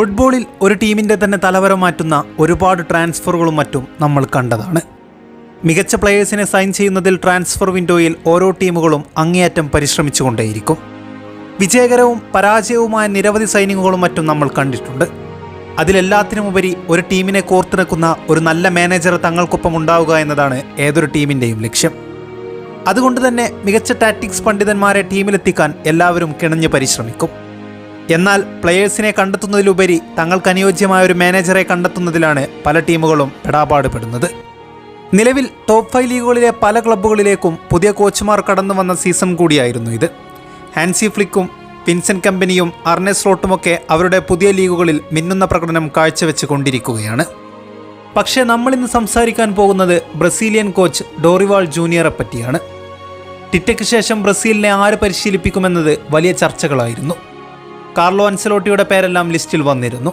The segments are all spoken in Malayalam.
ഫുട്ബോളിൽ ഒരു ടീമിന്റെ തന്നെ തലവര മാറ്റുന്ന ഒരുപാട് ട്രാൻസ്ഫറുകളും മറ്റും നമ്മൾ കണ്ടതാണ്. മികച്ച പ്ലെയേഴ്സിനെ സൈൻ ചെയ്യുന്നതിൽ ട്രാൻസ്ഫർ വിൻഡോയിൽ ഓരോ ടീമുകളും അങ്ങേയറ്റം പരിശ്രമിച്ചുകൊണ്ടേയിരിക്കും. വിജയകരവും പരാജയവുമായ നിരവധി സൈനിങ്ങുകളും മറ്റും നമ്മൾ കണ്ടിട്ടുണ്ട്. അതിലെല്ലാത്തിനുമുപരി ഒരു ടീമിനെ കോർത്തിണക്കുന്ന ഒരു നല്ല മാനേജർ തങ്ങൾക്കൊപ്പം ഉണ്ടാവുക എന്നതാണ് ഏതൊരു ടീമിന്റെയും ലക്ഷ്യം. അതുകൊണ്ട് തന്നെ മികച്ച ടാറ്റിക്സ് പണ്ഡിതന്മാരെ ടീമിലെത്തിക്കാൻ എല്ലാവരും കിണഞ്ഞ് പരിശ്രമിക്കും. എന്നാൽ പ്ലെയേഴ്സിനെ കണ്ടെത്തുന്നതിലുപരി തങ്ങൾക്ക് അനുയോജ്യമായ ഒരു മാനേജറെ കണ്ടെത്തുന്നതിലാണ് പല ടീമുകളും പെടാപാടുപെടുന്നത്. നിലവിൽ ടോപ്പ് ഫൈവ് ലീഗുകളിലെ പല ക്ലബ്ബുകളിലേക്കും പുതിയ കോച്ചുമാർ കടന്നു വന്ന സീസൺ കൂടിയായിരുന്നു ഇത്. ഹാൻസി ഫ്ലിക്കും വിൻസൻ കമ്പനിയും അർണസ് റോട്ടുമൊക്കെ അവരുടെ പുതിയ ലീഗുകളിൽ മിന്നുന്ന പ്രകടനം കാഴ്ചവെച്ച് കൊണ്ടിരിക്കുകയാണ് പക്ഷേ നമ്മളിന്ന് സംസാരിക്കാൻ പോകുന്നത് ബ്രസീലിയൻ കോച്ച് ഡോറിവാൾ ജൂനിയറെ പറ്റിയാണ്. ടിറ്റയ്ക്ക് ശേഷം ബ്രസീലിനെ ആര് പരിശീലിപ്പിക്കുമെന്നത് വലിയ ചർച്ചകളായിരുന്നു. കാർലോ അൻസലോട്ടിയുടെ പേരെല്ലാം ലിസ്റ്റിൽ വന്നിരുന്നു.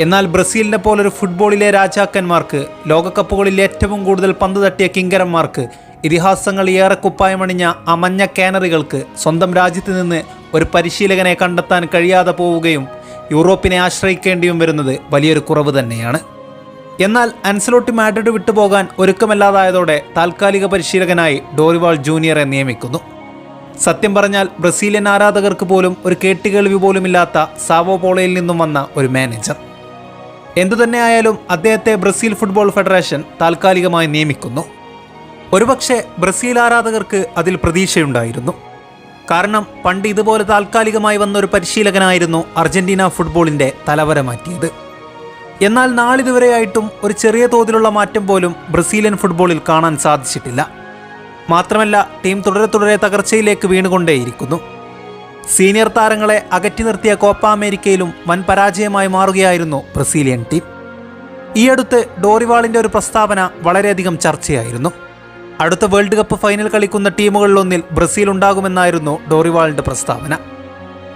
എന്നാൽ ബ്രസീലിനെ പോലൊരു ഫുട്ബോളിലെ രാജാക്കന്മാർക്ക് ലോകകപ്പുകളിൽ ഏറ്റവും കൂടുതൽ പന്ത് തട്ടിയ കിങ്കരന്മാർക്ക് ഇതിഹാസങ്ങൾ ഏറെ കുപ്പായമണിഞ്ഞ ആ മഞ്ഞ കാനറികൾക്ക് സ്വന്തം രാജ്യത്ത് നിന്ന് ഒരു പരിശീലകനെ കണ്ടെത്താൻ കഴിയാതെ പോവുകയും യൂറോപ്പിനെ ആശ്രയിക്കേണ്ടിയും വരുന്നത് വലിയൊരു കുറവ് തന്നെയാണ്. എന്നാൽ അൻസലോട്ടി മാഡ്രിഡ് വിട്ടുപോകാൻ ഒരുക്കമല്ലാതായതോടെ താൽക്കാലിക പരിശീലകനായി ഡോറിവാൾ ജൂനിയറെ നിയമിക്കുന്നു. സത്യം പറഞ്ഞാൽ ബ്രസീലിയൻ ആരാധകർക്ക് പോലും ഒരു കേട്ടുകേൾവി പോലുമില്ലാത്ത സാവോപോളയിൽ നിന്നും വന്ന ഒരു മാനേജർ. എന്തുതന്നെയായാലും അദ്ദേഹത്തെ ബ്രസീൽ ഫുട്ബോൾ ഫെഡറേഷൻ താൽക്കാലികമായി നിയമിക്കുന്നു. ഒരുപക്ഷെ ബ്രസീൽ ആരാധകർക്ക് അതിൽ പ്രതീക്ഷയുണ്ടായിരുന്നു. കാരണം പണ്ട് ഇതുപോലെ താൽക്കാലികമായി വന്ന ഒരു പരിശീലകനായിരുന്നു അർജന്റീന ഫുട്ബോളിന്റെ തലവര മാറ്റിയത് എന്നാൽ നാളിതുവരെയായിട്ടും ഒരു ചെറിയ തോതിലുള്ള മാറ്റം പോലും ബ്രസീലിയൻ ഫുട്ബോളിൽ കാണാൻ സാധിച്ചിട്ടില്ല. മാത്രമല്ല ടീം തുടരെ തുടരെ തകർച്ചയിലേക്ക് വീണുകൊണ്ടേയിരിക്കുന്നു. സീനിയർ താരങ്ങളെ അകറ്റി നിർത്തിയ കോപ്പ അമേരിക്കയിലും വൻ പരാജയമായി മാറുകയായിരുന്നു ബ്രസീലിയൻ ടീം. ഈയടുത്ത് ഡോറിവാളിന്റെ ഒരു പ്രസ്താവന വളരെയധികം ചർച്ചയായിരുന്നു. അടുത്ത വേൾഡ് കപ്പ് ഫൈനൽ കളിക്കുന്ന ടീമുകളിലൊന്നിൽ ബ്രസീൽ ഉണ്ടാകുമെന്നായിരുന്നു ഡോറിവാളിന്റെ പ്രസ്താവന.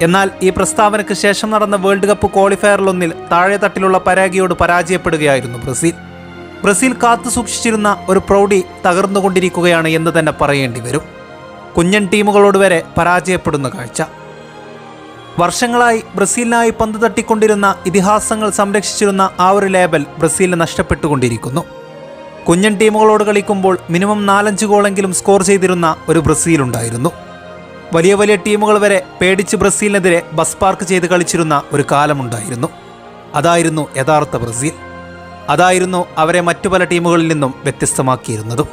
എന്നാൽ ഈ പ്രസ്താവനയ്ക്ക് ശേഷം നടന്ന വേൾഡ് കപ്പ് ക്വാളിഫയറിലൊന്നിൽ താഴെ തട്ടിലുള്ള പരാഗിയോട് പരാജയപ്പെടുകയായിരുന്നു ബ്രസീൽ. ബ്രസീൽ കാത്തു സൂക്ഷിച്ചിരുന്ന ഒരു പ്രൗഢി തകർന്നുകൊണ്ടിരിക്കുകയാണ് എന്ന് തന്നെ പറയേണ്ടി വരും. കുഞ്ഞൻ ടീമുകളോട് വരെ പരാജയപ്പെടുന്ന കാഴ്ച. വർഷങ്ങളായി ബ്രസീലിനായി പന്ത് തട്ടിക്കൊണ്ടിരുന്ന ഇതിഹാസങ്ങൾ സംരക്ഷിച്ചിരുന്ന ആ ഒരു ലേബൽ ബ്രസീലിന് നഷ്ടപ്പെട്ടുകൊണ്ടിരിക്കുന്നു. കുഞ്ഞൻ ടീമുകളോട് കളിക്കുമ്പോൾ മിനിമം നാലഞ്ച് ഗോളെങ്കിലും സ്കോർ ചെയ്തിരുന്ന ഒരു ബ്രസീലുണ്ടായിരുന്നു. വലിയ വലിയ ടീമുകൾ വരെ പേടിച്ച് ബ്രസീലിനെതിരെ ബസ് പാർക്ക് ചെയ്ത് കളിച്ചിരുന്ന ഒരു കാലമുണ്ടായിരുന്നു. അതായിരുന്നു യഥാർത്ഥ ബ്രസീൽ. അതായിരുന്നു അവരെ മറ്റു പല ടീമുകളിൽ നിന്നും വ്യത്യസ്തമാക്കിയിരുന്നതും.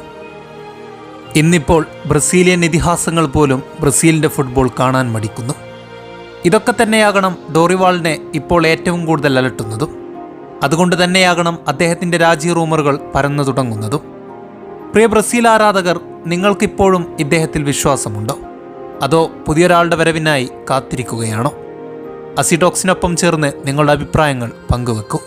ഇന്നിപ്പോൾ ബ്രസീലിയൻ ഇതിഹാസങ്ങൾ പോലും ബ്രസീലിന്റെ ഫുട്ബോൾ കാണാൻ മടിക്കുന്നു. ഇതൊക്കെ തന്നെയാകണം ഡോറിവാളിനെ ഇപ്പോൾ ഏറ്റവും കൂടുതൽ അലട്ടുന്നതും അതുകൊണ്ട് തന്നെയാകണം അദ്ദേഹത്തിന്റെ രാജ്യ റൂമറുകൾ പരന്നു തുടങ്ങുന്നതും. പ്രിയ ബ്രസീൽ ആരാധകർ നിങ്ങൾക്കിപ്പോഴും ഇദ്ദേഹത്തിൽ വിശ്വാസമുണ്ടോ? അതോ പുതിയൊരാളുടെ വരവിനായി കാത്തിരിക്കുകയാണോ? അസിഡോക്സിനൊപ്പം ചേർന്ന് നിങ്ങളുടെ അഭിപ്രായങ്ങൾ പങ്കുവെക്കൂ.